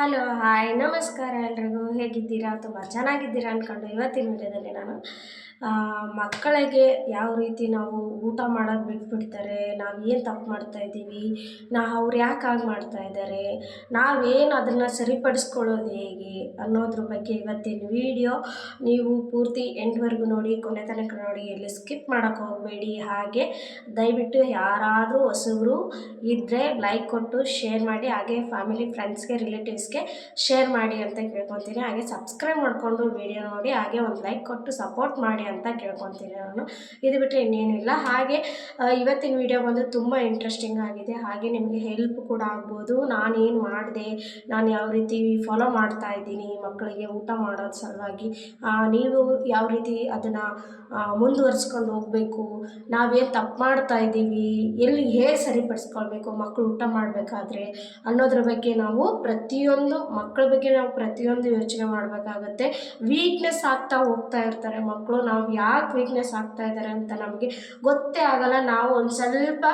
Hello hi. ನಮಸ್ಕಾರ ಎಲ್ರಿಗೂ. ಹೇಗಿದ್ದೀರಾ ತುಂಬ ಚೆನ್ನಾಗಿದ್ದೀರಾ ಅಂದ್ಕೊಂಡು ಇವತ್ತಿನ ವಿಡಿಯೋದಲ್ಲಿ ನಾನು ಮಕ್ಕಳಿಗೆ ಯಾವ ರೀತಿ ನಾವು ಊಟ ಮಾಡೋದು ಬಿಟ್ಬಿಡ್ತಾರೆ, ನಾವು ಏನು ತಪ್ಪು ಮಾಡ್ತಾ ಇದ್ದೀವಿ, ನಾ ಅವ್ರು ಯಾಕೆ ಹಾಗೆ ಮಾಡ್ತಾ ಇದ್ದಾರೆ ನಾವೇನು ಅದನ್ನು ಸರಿಪಡಿಸ್ಕೊಳ್ಳೋದು ಹೇಗೆ ಅನ್ನೋದ್ರ ಬಗ್ಗೆ ಇವತ್ತಿನ ವಿಡಿಯೋ ನೀವು ಪೂರ್ತಿ ಎಂಟ್ವರೆಗೂ ನೋಡಿ, ಕೊನೆ ತನಕ ನೋಡಿ, ಎಲ್ಲಿ ಸ್ಕಿಪ್ ಮಾಡೋಕ್ಕೆ ಹೋಗಬೇಡಿ. ಹಾಗೆ ದಯವಿಟ್ಟು ಯಾರಾದರೂ ಹೊಸಬರು ಇದ್ದರೆ ಲೈಕ್ ಕೊಟ್ಟು, ಶೇರ್ ಮಾಡಿ, ಹಾಗೆ ಫ್ಯಾಮಿಲಿ, ಫ್ರೆಂಡ್ಸ್ಗೆ, ರಿಲೇಟಿವ್ಸ್ಗೆ ಶೇರ್ ಮಾಡಿ ಅಂತ ಕೇಳ್ಕೊತೀನಿ. ಹಾಗೆ ಸಬ್ಸ್ಕ್ರೈಬ್ ಮಾಡಿಕೊಂಡು ವಿಡಿಯೋ ನೋಡಿ, ಹಾಗೆ ಒಂದು ಲೈಕ್ ಕೊಟ್ಟು ಸಪೋರ್ಟ್ ಮಾಡಿ ಅಂತ ಕೇಳ್ಕೊತೀನಿ ನಾನು. ಇದು ಬಿಟ್ಟರೆ ಇನ್ನೇನಿಲ್ಲ. ಹಾಗೆ ಇವತ್ತಿನ ವಿಡಿಯೋ ಬಂದು ತುಂಬ ಇಂಟ್ರೆಸ್ಟಿಂಗ್ ಆಗಿದೆ. ಹಾಗೆ ನಿಮಗೆ ಹೆಲ್ಪ್ ಕೂಡ ಆಗ್ಬೋದು. ನಾನೇನು ಮಾಡಿದೆ? ನಾನು ಯಾವ ರೀತಿ ಫಾಲೋ ಮಾಡ್ತಾ ಇದ್ದೀನಿ ಮಕ್ಕಳಿಗೆ ಊಟ ಮಾಡೋದು ಸಲುವಾಗಿ? ನೀವು ಯಾವ ರೀತಿ ಅದನ್ನು ಮುಂದುವರಿಸ್ಕೊಂಡು ಹೋಗಬೇಕು? ನಾವೇನು ತಪ್ಪು ಮಾಡ್ತಾ ಇದ್ದೀವಿ? ಎಲ್ಲಿ, ಹೇಗೆ ಸರಿಪಡಿಸ್ಕೊಳ್ಬೇಕು ಮಕ್ಕಳು ಊಟ ಮಾಡಬೇಕಾದ್ರೆ? ಅನ್ನೋದ್ರ ಬಗ್ಗೆ ನಾವು ಪ್ರತಿಯೊಂದು ಮಕ್ಕಳ ಬಗ್ಗೆ ನಾವು ಪ್ರತಿಯೊಂದು ಯೋಚನೆ ಮಾಡಬೇಕಾಗತ್ತೆ. ವೀಕ್ನೆಸ್ ಆಗ್ತಾ ಹೋಗ್ತಾ ಇರ್ತಾರೆ ಮಕ್ಕಳು ನಾವು ಯಾಕೆ ವೀಕ್ನೆಸ್ ಆಗ್ತಾ ಇದ್ದಾರೆ ಅಂತ ನಮಗೆ ಗೊತ್ತೇ ಆಗಲ್ಲ. ನಾವು ಒಂದು ಸ್ವಲ್ಪ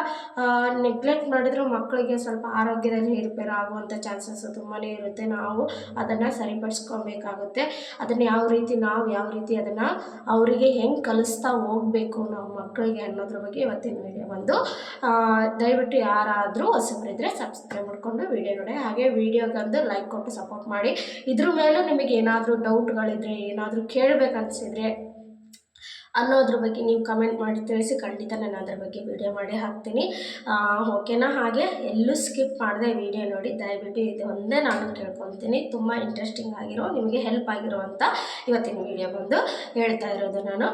ನೆಗ್ಲೆಕ್ಟ್ ಮಾಡಿದ್ರು ಮಕ್ಕಳಿಗೆ ಸ್ವಲ್ಪ ಆರೋಗ್ಯದಲ್ಲಿ ಏರುಪೇರು ಆಗುವಂಥ ಚಾನ್ಸಸ್ ತುಂಬಾ ಇರುತ್ತೆ. ನಾವು ಅದನ್ನು ಸರಿಪಡಿಸ್ಕೊಬೇಕಾಗುತ್ತೆ. ಅದನ್ನು ಯಾವ ರೀತಿ, ನಾವು ಯಾವ ರೀತಿ ಅದನ್ನು ಅವರಿಗೆ ಹೆಂಗೆ ಕಲಿಸ್ತಾ ಹೋಗಬೇಕು ನಾವು ಮಕ್ಕಳಿಗೆ ಅನ್ನೋದ್ರ ಬಗ್ಗೆ ಇವತ್ತಿನ ವಿಡಿಯೋ ಬಂದು ದಯವಿಟ್ಟು ಯಾರಾದರೂ ಹೊಸಬರಿದ್ದರೆ ಸಬ್ಸ್ಕ್ರೈಬ್ ಮಾಡಿಕೊಂಡು ವಿಡಿಯೋ ನೋಡಿ. ಹಾಗೆ ವಿಡಿಯೋಗಂದು ಲೈಕ್ ಕೊಟ್ಟು ಸಪೋರ್ಟ್ ಮಾಡಿ. ಇದ್ರ ಮೇಲೂ ನಿಮಗೆ ಏನಾದರೂ ಡೌಟ್ಗಳಿದ್ರೆ ಏನಾದರೂ ಕೇಳಬೇಕನ್ಸಿದ್ರೆ ಅನ್ನೋದ್ರ ಬಗ್ಗೆ ನೀವು ಕಮೆಂಟ್ ಮಾಡಿ ತಿಳಿಸಿ ಖಂಡಿತ ನಾನು ಅದ್ರ ಬಗ್ಗೆ ವಿಡಿಯೋ ಮಾಡಿ ಹಾಕ್ತೀನಿ. ಓಕೆನಾ ಹಾಗೆ ಎಲ್ಲೂ ಸ್ಕಿಪ್ ಮಾಡದೆ ವಿಡಿಯೋ ನೋಡಿ. ದಯವಿಟ್ಟು ಇದು ಒಂದೇ ನಾನು ಕೇಳ್ಕೊತೀನಿ ತುಂಬ ಇಂಟ್ರೆಸ್ಟಿಂಗ್ ಆಗಿರೋ, ನಿಮಗೆ ಹೆಲ್ಪ್ ಆಗಿರುವಂಥ ಇವತ್ತಿನ ವಿಡಿಯೋ ಬಂದು ಹೇಳ್ತಾ ಇರೋದು ನಾನು.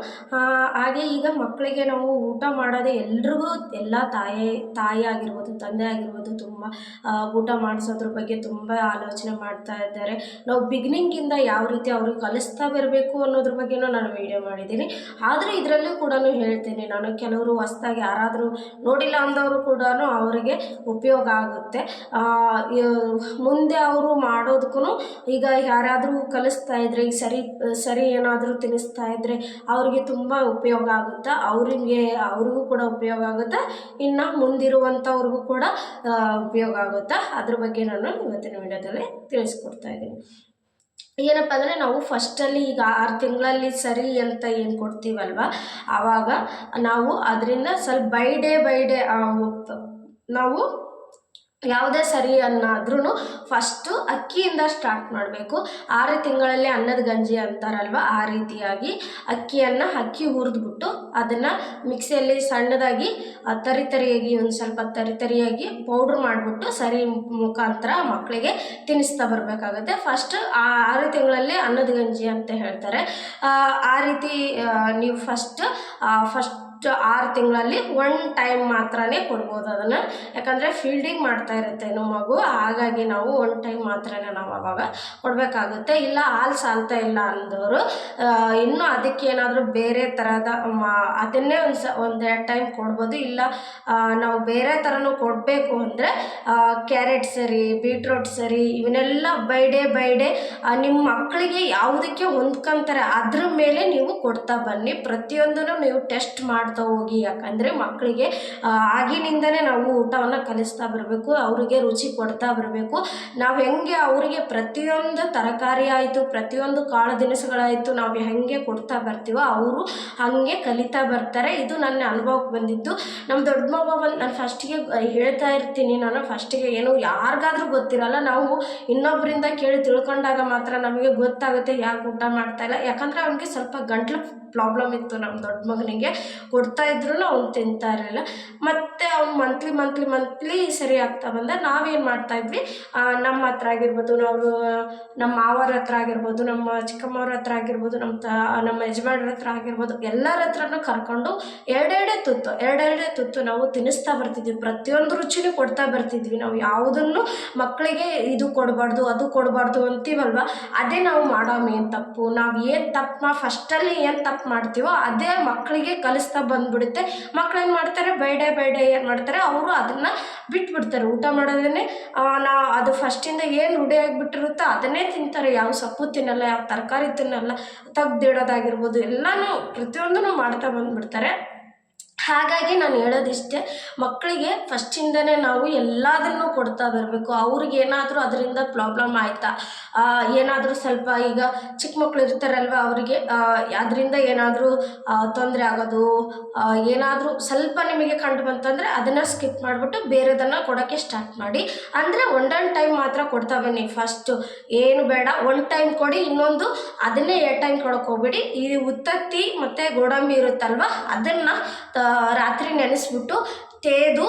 ಹಾಗೆ ಈಗ ಮಕ್ಕಳಿಗೆ ನಾವು ಊಟ ಮಾಡೋದೇ ಎಲ್ರಿಗೂ, ಎಲ್ಲ ತಾಯಿ ತಾಯಿ ಆಗಿರ್ಬೋದು, ತಂದೆ ಆಗಿರ್ಬೋದು ತುಂಬ ಊಟ ಮಾಡಿಸೋದ್ರ ಬಗ್ಗೆ ತುಂಬ ಆಲೋಚನೆ ಮಾಡ್ತಾ ಇದ್ದಾರೆ. ನಾವು ಬಿಗಿನಿಂಗಿಂದ ಯಾವ ರೀತಿ ಅವ್ರಿಗೆ ಕಲಿಸ್ತಾ ಬರಬೇಕು ಅನ್ನೋದ್ರ ಬಗ್ಗೆನೂ ನಾನು ವಿಡಿಯೋ ಮಾಡಿದ್ದೀನಿ. ಆದರೆ ಇದರಲ್ಲೂ ಕೂಡ ಹೇಳ್ತೀನಿ ನಾನು ಕೆಲವರು ಹೊಸ್ದಾಗಿ ಯಾರಾದರೂ ನೋಡಿಲ್ಲ ಅಂದವರು ಕೂಡ ಅವರಿಗೆ ಉಪಯೋಗ ಆಗುತ್ತೆ. ಮುಂದೆ ಅವರು ಮಾಡೋದಕ್ಕೂ ಈಗ ಯಾರಾದರೂ ಕಲಿಸ್ತಾ ಇದ್ರೆ ಈಗ ಸರಿ ಸರಿ ಏನಾದರೂ ತಿನ್ನಿಸ್ತಾ ಇದ್ದರೆ ಅವರಿಗೆ ತುಂಬ ಉಪಯೋಗ ಆಗುತ್ತೆ. ಅವರಿಗೆ, ಅವ್ರಿಗೂ ಕೂಡ ಉಪಯೋಗ ಆಗುತ್ತೆ. ಇನ್ನು ಮುಂದಿರುವಂಥವ್ರಿಗೂ ಕೂಡ ಉಪಯೋಗ ಆಗುತ್ತೆ. ಅದ್ರ ಬಗ್ಗೆ ನಾನು ಇವತ್ತಿನ ವಿಡಿಯೋದಲ್ಲಿ ತಿಳಿಸ್ಕೊಡ್ತಾ ಇದ್ದೀನಿ. ಏನಪ್ಪ ಅಂದರೆ ನಾವು ಫಸ್ಟಲ್ಲಿ ಈಗ ಆರು ತಿಂಗಳಲ್ಲಿ ಸರಿ ಅಂತ ಏನು ಕೊಡ್ತೀವಲ್ವ? ಆವಾಗ ನಾವು ಅದರಿಂದ ಸ್ವಲ್ಪ ಬೈ ಡೇ ಬೈ ಡೇ ನಾವು ಯಾವುದೇ ಸರಿ ಅನ್ನಾದ್ರೂ ಫಸ್ಟು ಅಕ್ಕಿಯಿಂದ ಸ್ಟಾರ್ಟ್ ಮಾಡಬೇಕು. ಆರು ತಿಂಗಳಲ್ಲಿ ಅನ್ನದ ಗಂಜಿ ಅಂತಾರಲ್ವ, ಆ ರೀತಿಯಾಗಿ ಅಕ್ಕಿಯನ್ನು ಅಕ್ಕಿ ಹುರಿದ್ಬಿಟ್ಟು ಅದನ್ನು ಮಿಕ್ಸಿಯಲ್ಲಿ ಸಣ್ಣದಾಗಿ ತರಿ ತರಿಯಾಗಿ, ಒಂದು ಸ್ವಲ್ಪ ತರಿ ತರಿಯಾಗಿ ಪೌಡ್ರ್ ಮಾಡಿಬಿಟ್ಟು ಸರಿ ಮುಖಾಂತರ ಮಕ್ಕಳಿಗೆ ತಿನ್ನಿಸ್ತಾ ಬರಬೇಕಾಗುತ್ತೆ. ಫಸ್ಟ್ ಆ ಆರು ತಿಂಗಳಲ್ಲಿ ಅನ್ನದ ಗಂಜಿ ಅಂತ ಹೇಳ್ತಾರೆ. ಆ ರೀತಿ ನೀವು ಫಸ್ಟ್ ಫಸ್ಟ್ ಆರು ತಿಂಗಳಲ್ಲಿ ಒನ್ ಟೈಮ್ ಮಾತ್ರನೇ ಕೊಡ್ಬೋದು ಅದನ್ನು. ಯಾಕಂದರೆ ಫೀಲ್ಡಿಂಗ್ ಮಾಡ್ತಾ ಇರುತ್ತೆ ನಮ್ಮ ಮಗು. ಹಾಗಾಗಿ ನಾವು ಒನ್ ಟೈಮ್ ಮಾತ್ರನೇ ನಾವು ಅವಾಗ ಕೊಡಬೇಕಾಗುತ್ತೆ. ಇಲ್ಲ, ಹಾಲು ಸಾಲ್ತಾ ಇಲ್ಲ ಅಂದವರು ಇನ್ನೂ ಅದಕ್ಕೆ ಏನಾದರೂ ಬೇರೆ ಥರದ ಅದನ್ನೇ ಒಂದು ಸ ಒಂದೆರಡು ಟೈಮ್ ಕೊಡ್ಬೋದು. ಇಲ್ಲ ನಾವು ಬೇರೆ ಥರನೂ ಕೊಡಬೇಕು ಅಂದರೆ ಕ್ಯಾರೆಟ್ ಸರಿ ಬೀಟ್ರೋಟ್ ಸರಿ, ಇವನ್ನೆಲ್ಲ ಬೈ ಡೇ ಬೈ ಡೇ ನಿಮ್ಮ ಮಕ್ಕಳಿಗೆ ಯಾವುದಕ್ಕೆ ಹೊಂದ್ಕೊಂತಾರೆ, ಅದ್ರ ಮೇಲೆ ನೀವು ಕೊಡ್ತಾ ಬನ್ನಿ. ಪ್ರತಿಯೊಂದನ್ನು ನೀವು ಟೆಸ್ಟ್ ಮಾಡ್ತಾ ಹೋಗಿ ಯಾಕಂದರೆ ಮಕ್ಕಳಿಗೆ ಆಗಿನಿಂದಲೇ ನಾವು ಊಟವನ್ನು ಕಲಿಸ್ತಾ ಬರಬೇಕು, ಅವರಿಗೆ ರುಚಿ ಕೊಡ್ತಾ ಬರಬೇಕು. ನಾವು ಹೆಂಗೆ ಅವರಿಗೆ ಪ್ರತಿಯೊಂದು ತರಕಾರಿ ಆಯಿತು, ಪ್ರತಿಯೊಂದು ಕಾಳು ದಿನಸುಗಳಾಯಿತು ನಾವು ಹೆಂಗೆ ಕೊಡ್ತಾ ಬರ್ತೀವೋ ಅವರು ಹಾಗೆ ಕಲಿತಾ ಬರ್ತಾರೆ. ಇದು ನನ್ನ ಅನುಭವಕ್ಕೆ ಬಂದಿದ್ದು. ನಮ್ಮ ದೊಡ್ಡ ಮಗ ಬಂದು ನಾನು ಫಸ್ಟಿಗೆ ಹೇಳ್ತಾ ಇರ್ತೀನಿ ನಾನು ಫಸ್ಟಿಗೆ ಏನು ಯಾರಿಗಾದ್ರೂ ಗೊತ್ತಿರಲ್ಲ, ನಾವು ಇನ್ನೊಬ್ಬರಿಂದ ಕೇಳಿ ತಿಳ್ಕೊಂಡಾಗ ಮಾತ್ರ ನಮಗೆ ಗೊತ್ತಾಗುತ್ತೆ ಯಾಕೆ ಊಟ ಮಾಡ್ತಾ ಇಲ್ಲ. ಯಾಕಂದರೆ ಅವನಿಗೆ ಸ್ವಲ್ಪ ಗಂಟ್ಲು ಪ್ರಾಬ್ಲಮ್ ಇತ್ತು ನಮ್ಮ ದೊಡ್ಡ ಮಗನಿಗೆ. ಕೊಡ್ತಾ ಇದ್ರೂ ಅವ್ನು ತಿಂತಾ ಇರಲಿಲ್ಲ ಮತ್ತು ಅವ್ನು ಮಂತ್ಲಿ ಮಂತ್ಲಿ ಮಂತ್ಲಿ ಸರಿ ಆಗ್ತಾ ಬಂದ. ನಾವೇನು ಮಾಡ್ತಾ ಇದ್ವಿ? ಆ, ನಮ್ಮ ಹತ್ರ ಆಗಿರ್ಬೋದು ನಾವು ನಮ್ಮ ಮಾವರ ಹತ್ರ ಆಗಿರ್ಬೋದು ನಮ್ಮ ಚಿಕ್ಕಮ್ಮವ್ರ ಹತ್ರ ಆಗಿರ್ಬೋದು ನಮ್ಮ ತ ನಮ್ಮ ಯಜಮಾನ್ರ ಹತ್ರ ಆಗಿರ್ಬೋದು ಎಲ್ಲರ ಹತ್ರನೂ ಕರ್ಕೊಂಡು ಎರಡೆರಡೇ ತುತ್ತು ಎರಡೆರಡೇ ತುತ್ತು ನಾವು ತಿನ್ನಿಸ್ತಾ ಬರ್ತಿದ್ವಿ. ಪ್ರತಿಯೊಂದು ರುಚಿನೂ ಕೊಡ್ತಾ ಬರ್ತಿದ್ವಿ. ನಾವು ಯಾವುದನ್ನು ಮಕ್ಕಳಿಗೆ ಇದು ಕೊಡಬಾರ್ದು ಅದು ಕೊಡಬಾರ್ದು ಅಂತೀವಲ್ವ? ಅದೇ ನಾವು ಮಾಡೋ ಮೇನ್ ತಪ್ಪು. ನಾವು ಏನು ತಪ್ಪು ಫಸ್ಟಲ್ಲಿ ಏನು ತಪ್ಪು ಮಾಡ್ತೀವೋ ಅದೇ ಮಕ್ಕಳಿಗೆ ಕಲಿಸ್ತಾ ಬಂದ್ಬಿಡುತ್ತೆ. ಮಕ್ಳು ಏನು ಮಾಡ್ತಾರೆ? ಬೇಡ ಬೇಡ ಏನು ಮಾಡ್ತಾರೆ? ಅವರು ಅದನ್ನು ಬಿಟ್ಬಿಡ್ತಾರೆ. ಊಟ ಮಾಡೋದನ್ನೇ ನಾ, ಅದು ಫಸ್ಟಿಂದ ಏನು ರೂಢಿ ಆಗಿಬಿಟ್ಟಿರುತ್ತೋ ಅದನ್ನೇ ತಿಂತಾರೆ. ಯಾವ ಸೊಪ್ಪು ತಿನ್ನಲ್ಲ, ಯಾವ ತರಕಾರಿ ತಿನ್ನಲ್ಲ ತೆಗ್ದಿಡೋದಾಗಿರ್ಬೋದು ಎಲ್ಲನೂ ಪ್ರತಿಯೊಂದನ್ನು ಮಾಡ್ತಾ ಬಂದ್ಬಿಡ್ತಾರೆ. ಹಾಗಾಗಿ ನಾನು ಹೇಳೋದಿಷ್ಟೇ ಮಕ್ಕಳಿಗೆ ಫಸ್ಟಿಂದನೇ ನಾವು ಎಲ್ಲದನ್ನು ಕೊಡ್ತಾ ಬರಬೇಕು. ಅವ್ರಿಗೇನಾದರೂ ಅದರಿಂದ ಪ್ರಾಬ್ಲಮ್ ಆಯಿತಾ? ಏನಾದರೂ ಸ್ವಲ್ಪ ಈಗ ಚಿಕ್ಕ ಮಕ್ಕಳು ಇರ್ತಾರಲ್ವ ಅವರಿಗೆ ಅದರಿಂದ ಏನಾದರೂ ತೊಂದರೆ ಆಗೋದು ಏನಾದರೂ ಸ್ವಲ್ಪ ನಿಮಗೆ ಕಂಡು ಬಂತಂದರೆ ಅದನ್ನು ಸ್ಕಿಪ್ ಮಾಡಿಬಿಟ್ಟು ಬೇರೆದನ್ನು ಕೊಡೋಕ್ಕೆ ಸ್ಟಾರ್ಟ್ ಮಾಡಿ. ಅಂದರೆ ಒಂದೊಂದು ಟೈಮ್ ಮಾತ್ರ ಕೊಡ್ತಾ ಬನ್ನಿ ಫಸ್ಟು ಏನು ಬೇಡ ಒನ್ ಟೈಮ್ ಕೊಡಿ, ಇನ್ನೊಂದು ಅದನ್ನೇ ಎರಡು ಟೈಮ್ ಕೊಡೋಕೆ ಹೋಗ್ಬೇಡಿ. ಈ ಉತ್ತತ್ತಿ ಮತ್ತು ಗೋಡಂಬಿ ಇರುತ್ತಲ್ವ, ಅದನ್ನು ರಾತ್ರಿ ನೆನೆಸ್ಬಿಟ್ಟು ತೇದು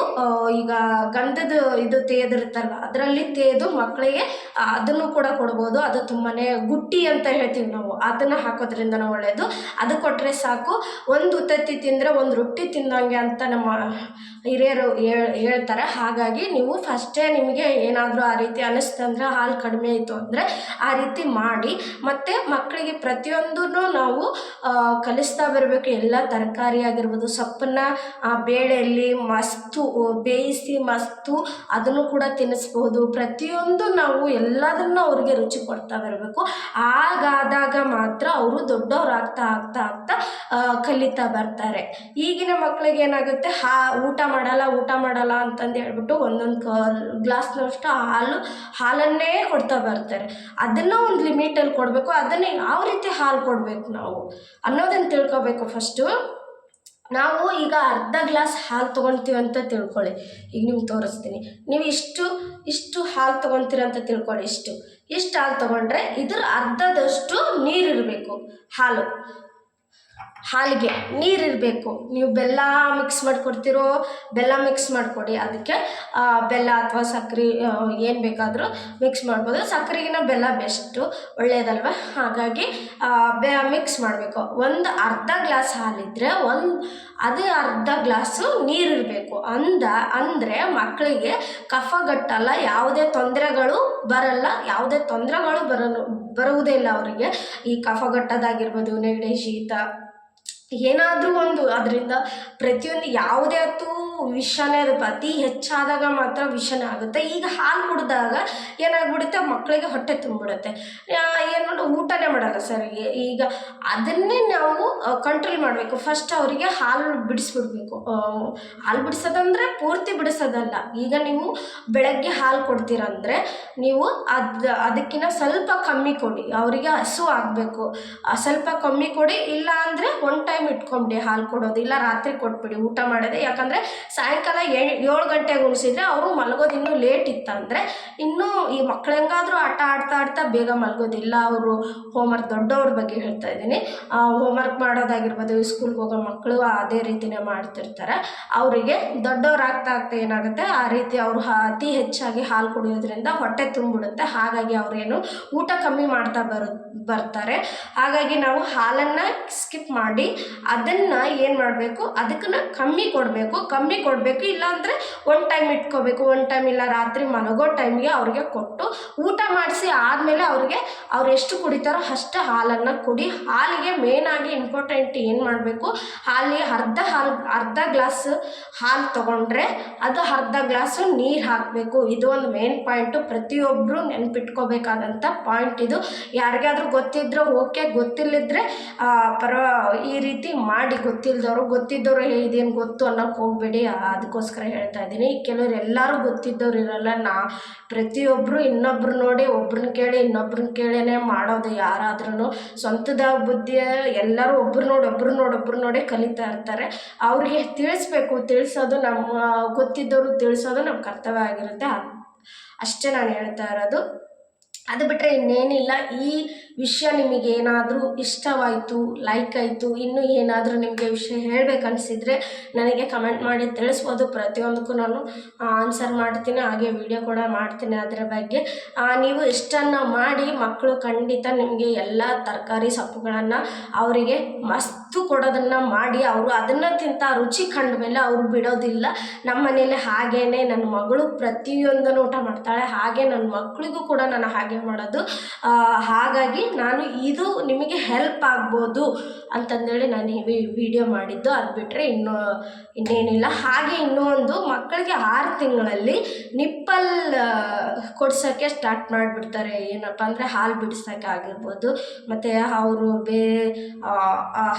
ಈಗ ಗಂಧದ ಇದು ತೇದಿರುತ್ತಲ್ಲ ಅದರಲ್ಲಿ ತೇದು ಮಕ್ಕಳಿಗೆ ಅದನ್ನು ಕೂಡ ಕೊಡ್ಬೋದು. ಅದು ತುಂಬಾ ಗುಟ್ಟಿ ಅಂತ ಹೇಳ್ತೀವಿ ನಾವು. ಅದನ್ನು ಹಾಕೋದ್ರಿಂದ ಒಳ್ಳೆಯದು ಅದು ಕೊಟ್ಟರೆ ಸಾಕು. ಒಂದು ಉತ್ತತ್ತಿ ತಿಂದರೆ ಒಂದು ರೊಟ್ಟಿ ತಿಂದಂಗೆ ಅಂತ ನಮ್ಮ ಹಿರಿಯರು ಹೇಳ್, ಹೇಳ್ತಾರೆ. ಹಾಗಾಗಿ ನೀವು ಫಸ್ಟೇ ನಿಮಗೆ ಏನಾದರೂ ಆ ರೀತಿ ಅನ್ನಿಸ್ತಂದ್ರೆ ಹಾಲು ಕಡಿಮೆ ಆಯಿತು ಅಂದರೆ ಆ ರೀತಿ ಮಾಡಿ. ಮತ್ತು ಮಕ್ಕಳಿಗೆ ಪ್ರತಿಯೊಂದೂ ನಾವು ಕಲಿಸ್ತಾ ಬರಬೇಕು. ಎಲ್ಲ ತರಕಾರಿ ಆಗಿರ್ಬೋದು, ಸೊಪ್ಪನ್ನು ಬೇಳೆಯಲ್ಲಿ ಮಸ್ತು ಬೇಯಿಸಿ ಮಸ್ತು ಅದನ್ನು ಕೂಡ ತಿನ್ನಿಸ್ಬೋದು ಪ್ರತಿಯೊಂದು ನಾವು ಎಲ್ಲದನ್ನು ಅವ್ರಿಗೆ ರುಚಿ ಕೊಡ್ತಾ ಬರಬೇಕು. ಹಾಗಾದಾಗ ಮಾತ್ರ ಅವರು ದೊಡ್ಡವರಾಗ್ತಾ ಆಗ್ತಾ ಆಗ್ತಾ ಆಗ್ತಾ ಕಲಿತಾ ಬರ್ತಾರೆ. ಈಗಿನ ಮಕ್ಕಳಿಗೆ ಏನಾಗುತ್ತೆ? ಹಾ, ಊಟ ಮಾಡಲ್ಲ ಊಟ ಮಾಡಲ್ಲ ಅಂತಂದು ಹೇಳ್ಬಿಟ್ಟು ಒಂದೊಂದು ಕ, ಗ್ಲಾಸ್ನಷ್ಟು ಹಾಲು, ಹಾಲನ್ನೇ ಕೊಡ್ತಾ ಬರ್ತಾರೆ. ಅದನ್ನು ಒಂದು ಲಿಮಿಟಲ್ಲಿ ಕೊಡಬೇಕು. ಅದನ್ನು ಯಾವ ರೀತಿ ಹಾಲು ಕೊಡಬೇಕು ನಾವು ಅನ್ನೋದನ್ನು ತಿಳ್ಕೊಬೇಕು ಫಸ್ಟು. ನಾವು ಈಗ ಅರ್ಧ ಗ್ಲಾಸ್ ಹಾಲು ತೊಗೊಳ್ತೀವಿ ಅಂತ ತಿಳ್ಕೊಳ್ಳಿ. ಈಗ ನಿಮ್ಗೆ ತೋರಿಸ್ತೀನಿ. ನೀವು ಇಷ್ಟು ಇಷ್ಟು ಹಾಲು ತೊಗೊತೀರ ಅಂತ ತಿಳ್ಕೊಳ್ಳಿ ಇಷ್ಟು. ಇಷ್ಟು ಹಾಲು ತೊಗೊಂಡ್ರೆ ಇದ್ರ ಅರ್ಧದಷ್ಟು ನೀರಿರಬೇಕು, ಹಾಲು. ಹಾಲಿಗೆ ನೀರಿರಬೇಕು ನೀವು ಬೆಲ್ಲ ಮಿಕ್ಸ್ ಮಾಡಿಕೊಡ್ತಿರೋ, ಬೆಲ್ಲ ಮಿಕ್ಸ್ ಮಾಡಿಕೊಡಿ. ಅದಕ್ಕೆ ಬೆಲ್ಲ ಅಥವಾ ಸಕ್ಕರೆ ಏನು ಬೇಕಾದರೂ ಮಿಕ್ಸ್ ಮಾಡ್ಬೋದು. ಸಕ್ಕರೆಗಿನ ಬೆಲ್ಲ ಬೆಸ್ಟು ಒಳ್ಳೆಯದಲ್ವ ಹಾಗಾಗಿ ಬೆ ಮಿಕ್ಸ್ ಮಾಡಬೇಕು. ಒಂದು ಅರ್ಧ ಗ್ಲಾಸ್ ಹಾಲಿದ್ರೆ ಒಂದು, ಅದೇ ಅರ್ಧ ಗ್ಲಾಸು ನೀರಿರಬೇಕು ಅಂದ, ಅಂದರೆ ಮಕ್ಕಳಿಗೆ ಕಫಗಟ್ಟಲ್ಲ ಯಾವುದೇ ತೊಂದರೆಗಳು ಬರಲ್ಲ, ಯಾವುದೇ ತೊಂದರೆಗಳು ಬರಲು ಬರುವುದೇ ಇಲ್ಲ ಅವರಿಗೆ. ಈ ಕಫಗಟ್ಟದಾಗಿರ್ಬೋದು ನೆಗಡಿ ಶೀತ ಏನಾದರೂ ಒಂದು ಅದರಿಂದ ಪ್ರತಿಯೊಂದು ಯಾವುದೇ ಆಯ್ತು ವಿಷನೇ ಅದು ಅತಿ ಹೆಚ್ಚಾದಾಗ ಮಾತ್ರ ವಿಷನೇ ಆಗುತ್ತೆ. ಈಗ ಹಾಲು ಕುಡಿದಾಗ ಏನಾಗ್ಬಿಡುತ್ತೆ? ಮಕ್ಕಳಿಗೆ ಹೊಟ್ಟೆ ತುಂಬಿಡುತ್ತೆ. ಏನು ಊಟನೇ ಮಾಡಲ್ಲ ಸರ್ ಈಗ ಅದನ್ನೇ ನಾವು ಕಂಟ್ರೋಲ್ ಮಾಡಬೇಕು. ಫಸ್ಟ್ ಅವರಿಗೆ ಹಾಲು ಬಿಡಿಸ್ಬಿಡ್ಬೇಕು. ಹಾಲು ಬಿಡಿಸೋದಂದ್ರೆ ಪೂರ್ತಿ ಬಿಡಿಸೋದಲ್ಲ. ಈಗ ನೀವು ಬೆಳಗ್ಗೆ ಹಾಲು ಕೊಡ್ತೀರಂದರೆ ನೀವು ಅದು ಅದಕ್ಕಿಂತ ಸ್ವಲ್ಪ ಕಮ್ಮಿ ಕೊಡಿ. ಅವರಿಗೆ ಹಸು ಆಗಬೇಕು. ಸ್ವಲ್ಪ ಕಮ್ಮಿ ಕೊಡಿ. ಇಲ್ಲ ಅಂದರೆ ಒನ್ ಟೈಮ್ ಇಟ್ಕೊಂಬಿಡಿ, ಹಾಲು ಕೊಡೋದು, ಇಲ್ಲ ರಾತ್ರಿ ಕೊಟ್ಬಿಡಿ, ಊಟ ಮಾಡೋದೆ. ಯಾಕಂದರೆ ಸಾಯಂಕಾಲ ಏಳು ಗಂಟೆಗೆ ಉಳಿಸಿದ್ರೆ ಅವರು ಮಲಗೋದು ಇನ್ನೂ ಲೇಟ್ ಇತ್ತಂದರೆ ಇನ್ನೂ ಈ ಮಕ್ಳು ಹೆಂಗಾದರೂ ಆಟ ಆಡ್ತಾ ಆಡ್ತಾ ಬೇಗ ಮಲಗೋದಿಲ್ಲ. ಅವರು ಹೋಮ್ವರ್ಕ್ ದೊಡ್ಡವ್ರ ಬಗ್ಗೆ ಹೇಳ್ತಾ ಇದ್ದೀನಿ. ಹೋಮ್ವರ್ಕ್ ಮಾಡೋದಾಗಿರ್ಬೋದು ಸ್ಕೂಲ್ಗೆ ಹೋಗೋ ಮಕ್ಕಳು ಅದೇ ರೀತಿನೇ ಮಾಡ್ತಿರ್ತಾರೆ. ಅವರಿಗೆ ದೊಡ್ಡವರಾಗ್ತಾ ಆಗ್ತಾ ಏನಾಗುತ್ತೆ, ಆ ರೀತಿ ಅವರು ಅತಿ ಹೆಚ್ಚಾಗಿ ಹಾಲು ಕುಡಿಯೋದ್ರಿಂದ ಹೊಟ್ಟೆ ತುಂಬಿಡುತ್ತೆ. ಹಾಗಾಗಿ ಅವರೇನು ಊಟ ಕಮ್ಮಿ ಮಾಡ್ತಾ ಬರು, ಬರ್ತಾರೆ. ಹಾಗಾಗಿ ನಾವು ಹಾಲನ್ನು ಸ್ಕಿಪ್ ಮಾಡಿ ಅದನ್ನು ಏನು ಮಾಡಬೇಕು? ಅದಕ್ಕನ್ನ ಕಮ್ಮಿ ಕೊಡಬೇಕು. ಕಮ್ಮಿ ಕೊಡಬೇಕು ಇಲ್ಲಾಂದರೆ ಒನ್ ಟೈಮ್ ಇಟ್ಕೋಬೇಕು. ಒನ್ ಟೈಮ್ ಇಲ್ಲ, ರಾತ್ರಿ ಮಲಗೋ ಟೈಮ್ಗೆ ಅವ್ರಿಗೆ ಕೊಟ್ಟು ಊಟ ಮಾಡಿಸಿ ಆದಮೇಲೆ ಅವ್ರಿಗೆ ಅವ್ರು ಎಷ್ಟು ಕುಡಿತಾರೋ ಅಷ್ಟು ಹಾಲನ್ನು ಕುಡಿ. ಹಾಲಿಗೆ ಮೇನಾಗಿ ಇಂಪಾರ್ಟೆಂಟ್ ಏನು ಮಾಡಬೇಕು? ಹಾಲಿಗೆ ಅರ್ಧ ಹಾಲು, ಅರ್ಧ ಗ್ಲಾಸ್ ಹಾಲು ತೊಗೊಂಡ್ರೆ ಅದು ಅರ್ಧ ಗ್ಲಾಸು ನೀರು ಹಾಕಬೇಕು. ಇದು ಒಂದು ಮೇನ್ ಪಾಯಿಂಟು ಪ್ರತಿಯೊಬ್ಬರು ನೆನ್ಪಿಟ್ಕೋಬೇಕಾದಂಥ ಪಾಯಿಂಟ್ ಇದು. ಯಾರಿಗಾದ್ರೂ ಗೊತ್ತಿದ್ರೆ ಓಕೆ ಗೊತ್ತಿಲ್ಲದ್ರೆ ಪರ, ಈ ರೀತಿ ಮಾಡಿ ಗೊತ್ತಿಲ್ಲದವ್ರು ಗೊತ್ತಿದ್ದವರು ಇದೇನು ಗೊತ್ತು? ಅನ್ನೋಕೆ ಹೋಗಬೇಡಿ. ಅದಕ್ಕೋಸ್ಕರ ಹೇಳ್ತಾ ಇದ್ದೀನಿ. ಕೆಲವರು ಎಲ್ಲರೂ ಗೊತ್ತಿದ್ದವ್ರು ಇರಲ್ಲ. ನಾ ಪ್ರತಿಯೊಬ್ಬರು ಇನ್ನೊಬ್ರು ನೋಡಿ ಒಬ್ರನ್ನ ಕೇಳಿ ಇನ್ನೊಬ್ರನ್ನ ಕೇಳೇನೆ ಮಾಡೋದು ಯಾರಾದ್ರೂ ಸ್ವಂತದ ಬುದ್ಧಿಯ ಎಲ್ಲರೂ ಒಬ್ರು ನೋಡಿ ಒಬ್ರು ನೋಡಿ ಒಬ್ರು ನೋಡಿ ಕಲಿತಾ ಇರ್ತಾರೆ. ಅವ್ರಿಗೆ ತಿಳಿಸ್ಬೇಕು, ತಿಳಿಸೋದು ನಮ್ಮ ಗೊತ್ತಿದ್ದವರು ತಿಳಿಸೋದು ನಮ್ಮ ಕರ್ತವ್ಯ ಆಗಿರುತ್ತೆ. ಅಷ್ಟೇ ನಾನು ಹೇಳ್ತಾ ಇರೋದು. ಅದು ಬಿಟ್ಟರೆ ಇನ್ನೇನಿಲ್ಲ. ಈ ವಿಷಯ ನಿಮಗೆ ಏನಾದರೂ ಇಷ್ಟವಾಯಿತು ಲೈಕ್ ಆಯಿತು ಇನ್ನೂ ಏನಾದರೂ ನಿಮಗೆ ವಿಷಯ ಹೇಳಬೇಕನ್ಸಿದ್ರೆ ನನಗೆ ಕಮೆಂಟ್ ಮಾಡಿ ತಿಳಿಸ್ಬೋದು. ಪ್ರತಿಯೊಂದಕ್ಕೂ ನಾನು ಆನ್ಸರ್ ಮಾಡ್ತೀನಿ. ಹಾಗೆ ವಿಡಿಯೋ ಕೂಡ ಮಾಡ್ತೀನಿ ಅದರ ಬಗ್ಗೆ. ನೀವು ಇಷ್ಟನ್ನು ಮಾಡಿ ಮಕ್ಕಳು ಖಂಡಿತ ನಿಮಗೆ ಎಲ್ಲ ತರಕಾರಿ ಸೊಪ್ಪುಗಳನ್ನು ಅವರಿಗೆ ಮಸ್ತು ಕೊಡೋದನ್ನು ಮಾಡಿ ಅವರು ಅದನ್ನು ತಿಂತ ರುಚಿ ಕಂಡ ಮೇಲೆ ಅವರು ಬಿಡೋದಿಲ್ಲ. ನಮ್ಮ ಮನೇಲಿ ಹಾಗೇ ನನ್ನ ಮಗಳು ಪ್ರತಿಯೊಂದನ್ನು ಊಟ ಮಾಡ್ತಾಳೆ. ಹಾಗೆ ನನ್ನ ಮಕ್ಕಳಿಗೂ ಕೂಡ ನಾನು ಹಾಗೆ ಮಾಡೋದು. ಆ, ನಾನು ಇದು ನಿಮಗೆ ಹೆಲ್ಪ್ ಆಗ್ಬೋದು ಅಂತಂದೇಳಿ ನಾನು ಈ ವಿಡಿಯೋ ಮಾಡಿದ್ದು. ಅದು ಬಿಟ್ಟರೆ ಇನ್ನೂ ಇನ್ನೇನಿಲ್ಲ. ಹಾಗೆ ಇನ್ನೂ ಒಂದು ಮಕ್ಕಳಿಗೆ ಆರು ತಿಂಗಳಲ್ಲಿ ನಿಪ್ಪಲ್ ಕೊಡ್ಸೋಕ್ಕೆ ಸ್ಟಾರ್ಟ್ ಮಾಡಿಬಿಡ್ತಾರೆ. ಏನಪ್ಪ ಅಂದರೆ ಹಾಲು ಬಿಡಿಸೋಕೆ ಆಗಿರ್ಬೋದು. ಮತ್ತು ಅವರು ಬೇ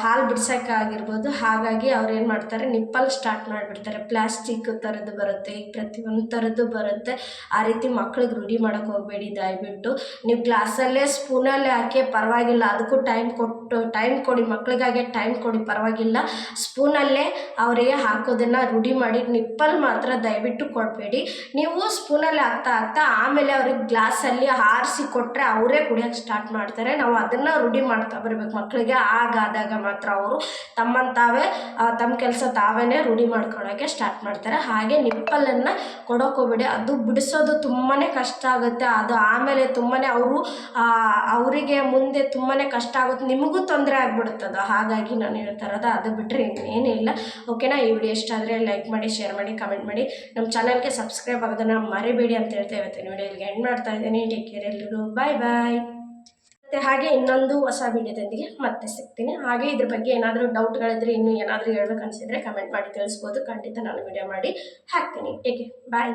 ಹಾಲು ಬಿಡ್ಸೋಕ್ಕಾಗಿರ್ಬೋದು ಹಾಗಾಗಿ ಅವ್ರು ಏನು ಮಾಡ್ತಾರೆ, ನಿಪ್ಪಲ್ ಸ್ಟಾರ್ಟ್ ಮಾಡಿಬಿಡ್ತಾರೆ. ಪ್ಲಾಸ್ಟಿಕ್ ಥರದ್ದು ಬರುತ್ತೆ, ಈಗ ಪ್ರತಿಯೊಂದು ಥರದ್ದು ಬರುತ್ತೆ. ಆ ರೀತಿ ಮಕ್ಳಿಗೆ ರೂಢಿ ಮಾಡೋಕ್ಕೆ ಹೋಗಬೇಡಿ ದಯವಿಟ್ಟು. ನೀವು ಗ್ಲಾಸಲ್ಲೇ ಸ್ಪೂನಲ್ಲೇ ಹಾಕಿ, ಪರವಾಗಿಲ್ಲ. ಅದಕ್ಕೂ ಟೈಮ್ ಕೊಟ್ಟು ಟೈಮ್ ಕೊಡಿ, ಮಕ್ಳಿಗಾಗೆ ಟೈಮ್ ಕೊಡಿ, ಪರವಾಗಿಲ್ಲ. ಸ್ಪೂನಲ್ಲೇ ಅವರಿಗೆ ಹಾಕೋದನ್ನು ರೂಢಿ ಮಾಡಿ, ನಿಪ್ಪಲ್ ಮಾತ್ರ ದಯವಿಟ್ಟು ಕೊಡಬೇಡಿ. ನೀವು ಸ್ಪೂನಲ್ಲಿ ಹಾಕ್ತಾ ಹಾಕ್ತಾ ಆಮೇಲೆ ಅವ್ರಿಗೆ ಗ್ಲಾಸಲ್ಲಿ ಆರಿಸಿ ಕೊಟ್ಟರೆ ಅವರೇ ಕುಡಿಯೋಕ್ಕೆ ಸ್ಟಾರ್ಟ್ ಮಾಡ್ತಾರೆ. ನಾವು ಅದನ್ನು ರೂಢಿ ಮಾಡ್ತಾ ಬರಬೇಕು. ಮಕ್ಕಳಿಗೆ ಆಗಾದಾಗ ಮಾತ್ರ ಅವರು ತಮ್ಮಂತಾವೇ ತಾವೇ ತಮ್ಮ ಕೆಲಸ ತಾವೇ ರೂಢಿ ಮಾಡ್ಕೊಳ್ಳೋಕ್ಕೆ ಸ್ಟಾರ್ಟ್ ಮಾಡ್ತಾರೆ. ಹಾಗೆ ನಿಪ್ಪಲನ್ನು ಕೊಡೋಕೋಬೇಡಿ ಅದು ಬಿಡಿಸೋದು ತುಂಬಾ ಕಷ್ಟ ಆಗುತ್ತೆ. ಅದು ಆಮೇಲೆ ತುಂಬಾ ಅವರು ಅವರಿಗೆ ಮುಂದೆ ತುಂಬಾ ಕಷ್ಟ ಆಗುತ್ತೆ. ನಿಮಗೂ ತೊಂದರೆ ಆಗ್ಬಿಡುತ್ತದ ಹಾಗಾಗಿ ನಾನು ಹೇಳ್ತಾ ಇರೋದು ಅದು ಬಿಟ್ಟರೆ ಇನ್ನೇನೂ ಇಲ್ಲ. ಓಕೆನಾ ಈ ವಿಡಿಯೋ ಇಷ್ಟ ಆದರೆ ಲೈಕ್ ಮಾಡಿ ಶೇರ್ ಮಾಡಿ ಕಮೆಂಟ್ ಮಾಡಿ. ನಮ್ಮ ಚಾನಲ್ಗೆ ಸಬ್ಸ್ಕ್ರೈಬ್ ಆಗೋದನ್ನು ಮರಿಬೇಡಿ ಅಂತ ಹೇಳ್ತಾ ಇವತ್ತಿನ ವಿಡಿಯೋಗೆ ಎಂಡ್ ಮಾಡ್ತಾ ಇದ್ದೀನಿ. ಟೇಕ್ ಕೇರ್ ಎಲ್ಲರೂ ಬಾಯ್ ಬಾಯ್ ಮತ್ತು ಹಾಗೆ ಇನ್ನೊಂದು ಹೊಸ ವಿಡಿಯೋದೊಂದಿಗೆ ಮತ್ತೆ ಸಿಗ್ತೀನಿ. ಹಾಗೆ ಇದ್ರ ಬಗ್ಗೆ ಏನಾದರೂ ಡೌಟ್ಗಳಿದ್ರೆ ಇನ್ನೂ ಏನಾದರೂ ಹೇಳ್ಬೇಕು ಅನಿಸಿದ್ರೆ ಕಮೆಂಟ್ ಮಾಡಿ ತಿಳಿಸ್ಬೋದು. ಖಂಡಿತ ನಾನು ವಿಡಿಯೋ ಮಾಡಿ ಹಾಕ್ತೀನಿ. ಏಕೆ ಬಾಯ್